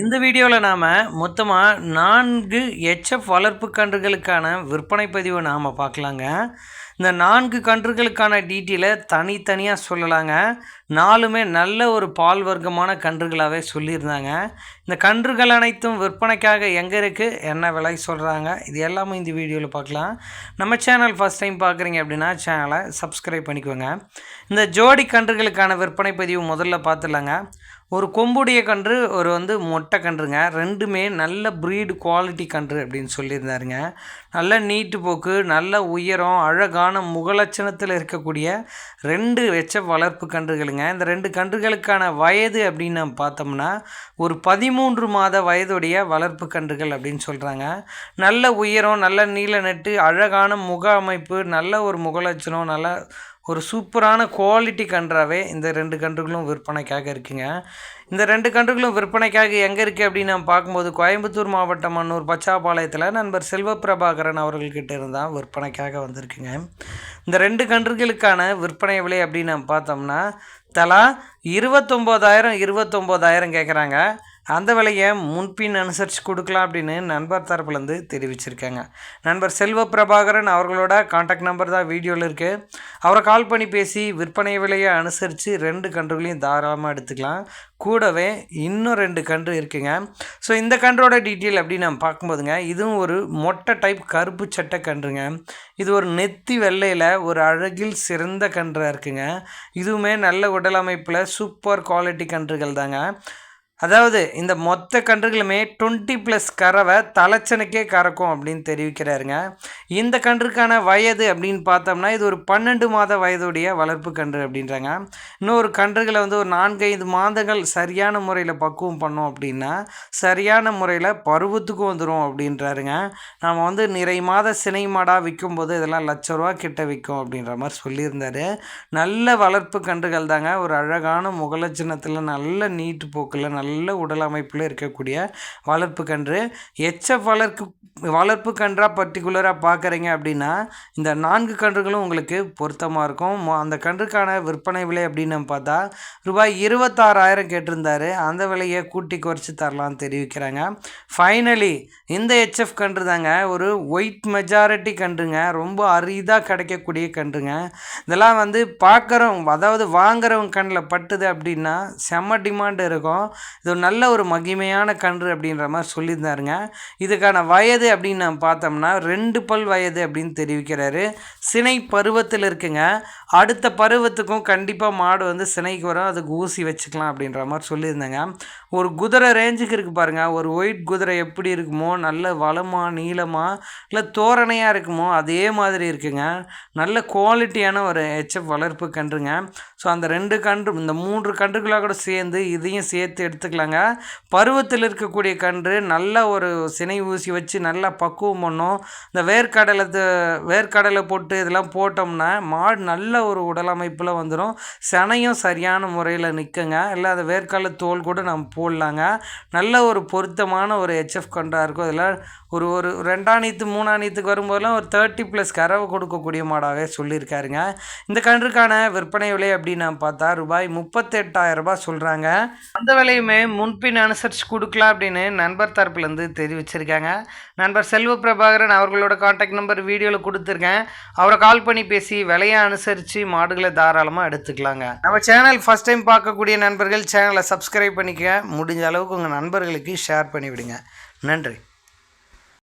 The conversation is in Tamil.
இந்த வீடியோவில் நாம் மொத்தமாக நான்கு எச்எஃப் வளர்ப்பு கன்றுகளுக்கான விற்பனை பதிவை நாம் பார்க்கலாங்க. இந்த நான்கு கன்றுகளுக்கான டீட்டெயிலை தனித்தனியாக சொல்லலாங்க. நாலுமே நல்ல ஒரு பால் வர்க்கமான கன்றுகளாகவே சொல்லியிருந்தாங்க. இந்த கன்றுகள் அனைத்தும் விற்பனைக்காக எங்கே இருக்குது என்ன விலை சொல்கிறாங்க இது எல்லாமே இந்த வீடியோவில் பார்க்கலாம். நம்ம சேனல் ஃபஸ்ட் டைம் பார்க்குறீங்க அப்படின்னா சேனலை சப்ஸ்கிரைப் பண்ணிக்கோங்க. இந்த ஜோடி கன்றுகளுக்கான விற்பனை பதிவு முதல்ல பார்த்துலாங்க ஒரு கொம்புடைய கன்று ஒரு வந்து மொட்டை கன்றுங்க. ரெண்டுமே நல்ல ப்ரீடு குவாலிட்டி கன்று அப்படின்னு சொல்லியிருந்தாருங்க. நல்ல நீட்டு போக்கு நல்ல உயரம் அழகான முகலட்சணத்தில் இருக்கக்கூடிய ரெண்டு வெச்ச வளர்ப்பு கன்றுகளுங்க. இந்த ரெண்டு கன்றுகளுக்கான வயது அப்படின்னு நம்ம பார்த்தோம்னா ஒரு பதிமூன்று மாத வயதுடைய வளர்ப்பு கன்றுகள் அப்படின்னு சொல்கிறாங்க நல்ல உயரம் நல்ல நீல நெட்டு அழகான முக அமைப்பு நல்ல ஒரு முகலட்சணம் நல்ல ஒரு சூப்பரான குவாலிட்டி கன்றாவே இந்த ரெண்டு கன்றுகளும் விற்பனைக்காக இருக்குங்க. இந்த ரெண்டு கன்றுகளும் விற்பனைக்காக எங்கே இருக்குது அப்படின்னு நம்ம பார்க்கும்போது கோயம்புத்தூர் மாவட்டம் அன்னூர் பச்சாபாளையத்தில் நண்பர் செல்வபிரபாகரன் அவர்கள்கிட்ட இருந்தால் விற்பனைக்காக வந்திருக்குங்க. இந்த ரெண்டு கன்றுகளுக்கான விற்பனை விலை அப்படின்னு நம்ம பார்த்தோம்னா தலா இருபத்தொம்போதாயிரம் இருபத்தொம்போதாயிரம் கேட்குறாங்க அந்த விலையை முன்பின் அனுசரித்து கொடுக்கலாம் அப்படின்னு நண்பர் தரப்புலேருந்து தெரிவிச்சிருக்காங்க. நண்பர் செல்வ பிரபாகரன் அவர்களோட காண்டாக்ட் நம்பர் தான் வீடியோவில் இருக்குது அவரை கால் பண்ணி பேசி விற்பனை விலையை அனுசரித்து ரெண்டு கன்றுகளையும் தாராளமாக எடுத்துக்கலாம். கூடவே இன்னும் ரெண்டு கன்று இருக்குங்க. ஸோ இந்த கன்றோட டீட்டெயில் அப்படின்னு நம்ம பார்க்கும்போதுங்க இதுவும் ஒரு மொட்டை டைப் கருப்பு சட்டை கன்றுங்க. இது ஒரு நெத்தி வெள்ளையில் ஒரு அழகில் சிறந்த கன்றாக இருக்குங்க. இதுவுமே நல்ல உடல் அமைப்பில் சூப்பர் குவாலிட்டி கன்றுகள் தாங்க. அதாவது இந்த மொத்த கன்றுகளுமே டுவெண்ட்டி ப்ளஸ் கறவை தலைச்சனுக்கே கறக்கும் அப்படின்னு தெரிவிக்கிறாருங்க. இந்த கன்றுக்கான வயது அப்படின்னு பார்த்தோம்னா இது ஒரு பன்னெண்டு மாத வயதுடைய வளர்ப்பு கன்று அப்படின்றாங்க. இன்னொரு கன்றுகளை வந்து ஒரு நான்கைந்து மாதங்கள் சரியான முறையில் பக்குவம் பண்ணோம் அப்படின்னா சரியான முறையில் பருவத்துக்கும் வந்துடும் அப்படின்றாருங்க. நாம் வந்து நிறை மாத சினை மாடாக விற்கும்போது இதெல்லாம் லட்ச ரூபா கிட்ட விற்கும் அப்படின்ற மாதிரி சொல்லியிருந்தாரு. நல்ல வளர்ப்பு கன்றுகள் தாங்க ஒரு அழகான முகலட்சணத்தில் நல்ல நீட்டு போக்கில் நல்ல நல்ல உடல் அமைப்பில் இருக்கக்கூடிய வளர்ப்பு கன்று. எச்எஃப் வளர்க்கு வளர்ப்பு கன்றாக பர்டிகுலராக பார்க்குறீங்க அப்படின்னா இந்த நான்கு கன்றுகளும் உங்களுக்கு பொருத்தமாக இருக்கும். அந்த கன்றுக்கான விற்பனை விலை அப்படின்னு பார்த்தா ரூபாய் இருபத்தாறாயிரம் கேட்டிருந்தாரு. அந்த விலையை கூட்டி குறைச்சி தரலாம்னு தெரிவிக்கிறாங்க. ஃபைனலி இந்த ஹெச்எஃப் கன்று தாங்க ஒரு ஒயிட் மெஜாரிட்டி கன்றுங்க. ரொம்ப அரிதாக கிடைக்கக்கூடிய கன்றுங்க. இதெல்லாம் வந்து பார்க்குறவங்க அதாவது வாங்குறவங்க கண்ணில் பட்டுது அப்படின்னா செம்ம டிமாண்ட் இருக்கும். இது நல்ல ஒரு மகிமையான கன்று அப்படின்ற மாதிரி சொல்லியிருந்தாருங்க. இதுக்கான வயது அப்படின்னு நம்ம பார்த்தோம்னா ரெண்டு பல் வயது அப்படின்னு தெரிவிக்கிறாரு. சினை பருவத்தில் இருக்குங்க. அடுத்த பருவத்துக்கும் கண்டிப்பாக மாடு வந்து சினைக்கு வரும். அதுக்கு ஊசி வச்சுக்கலாம் அப்படின்ற மாதிரி சொல்லியிருந்தேங்க. ஒரு குதிரை ரேஞ்சுக்கு இருக்குது பாருங்கள் ஒரு ஒயிட் குதிரை எப்படி இருக்குமோ நல்ல வளமாக நீளமாக இல்லை தோரணையாக இருக்குமோ அதே மாதிரி இருக்குங்க. நல்ல குவாலிட்டியான ஒரு ஹெச்எஃப் வளர்ப்பு கன்றுங்க. ஸோ அந்த ரெண்டு கன்று இந்த மூன்று கன்றுகளாக கூட சேர்ந்து இதையும் சேர்த்து எடுத்துக்கலாங்க. பருவத்தில் இருக்கக்கூடிய கன்று நல்ல ஒரு சினை ஊசி வச்சு நல்லா பக்குவம் பண்ணும். இந்த வேர்க்கடலை வேர்க்கடலை போட்டு இதெல்லாம் போட்டோம்னா மாடு நல்ல ஒரு உடல் அமைப்பில் வந்துடும் சனையும் சரியான முறையில் நிற்குங்க இல்லை அந்த வேர்க்கடலை தோல் கூட நம்ம போடலாங்க. நல்ல ஒரு பொருத்தமான ஒரு ஹெச்எஃப் கன்றாக இருக்கும். அதில் ஒரு ஒரு ரெண்டாணித்து மூணாணித்துக்கு வரும்போதெல்லாம் ஒரு தேர்ட்டி ப்ளஸ் கறவை கொடுக்கக்கூடிய மாடாகவே சொல்லியிருக்காருங்க. இந்த கன்றுக்கான விற்பனை விலை அப்படின்னு பார்த்தா ரூபாய் முப்பத்தெட்டாயிரம் ரூபாய் சொல்கிறாங்க அந்த விலையுமே முன்பின் அனுசரித்து கொடுக்கலாம் அப்படின்னு நண்பர் தரப்புலேருந்து தெரிவிச்சிருக்காங்க. நண்பர் செல்வ பிரபாகரன் அவர்களோட காண்டாக்ட் நம்பர் வீடியோவில் கொடுத்துருக்கேன். அவரை கால் பண்ணி பேசி விலையை அனுசரித்து மாடுகளை தாராளமாக எடுத்துக்கலாங்க. நம்ம சேனல் ஃபஸ்ட் டைம் பார்க்கக்கூடிய நண்பர்கள் சேனலை சப்ஸ்கிரைப் பண்ணிக்க முடிஞ்ச அளவுக்கு உங்கள் நண்பர்களுக்கு ஷேர் பண்ணிவிடுங்க. நன்றி.